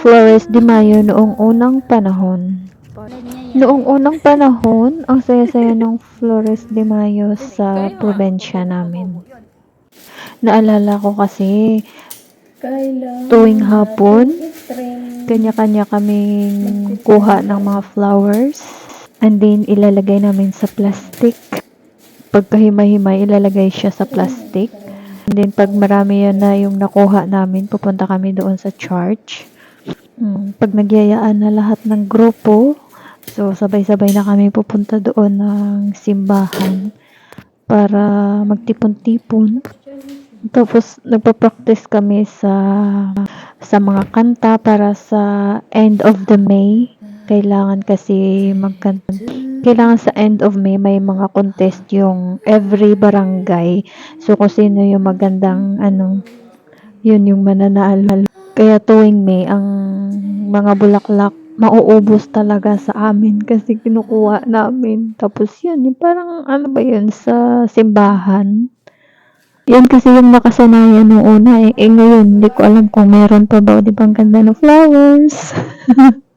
Flores de Mayo noong unang panahon. Noong unang panahon, ang saya-saya ng Flores de Mayo sa probinsya namin. Naalala ko kasi tuwing hapon, kanya-kanya kaming kuha ng mga flowers and then ilalagay namin sa plastic. Pagkahimay-himay, ilalagay siya sa plastic. And then pag marami yan na yung nakuha namin, pupunta kami doon sa church. Mm, pag nagyayaan na lahat ng grupo, so sabay-sabay na kami pupunta doon ng simbahan para magtipon-tipon. Tapos nagpa-practice kami sa sa mga kanta para sa end of the May. Kailangan kasi magkanta. Kailangan sa end of May may mga contest yung every barangay. So kung sino yung magandang ano, yun yung mananalo. Kaya tuwing May ang mga bulaklak mauubos talaga sa amin kasi kinukuha namin. Tapos yun, yung parang ano ba yun sa simbahan. Yan kasi yung nakasanayan nung una eh. Eh ngayon, hindi ko alam kung meron pa ba. Di ba ang ganda ng flowers?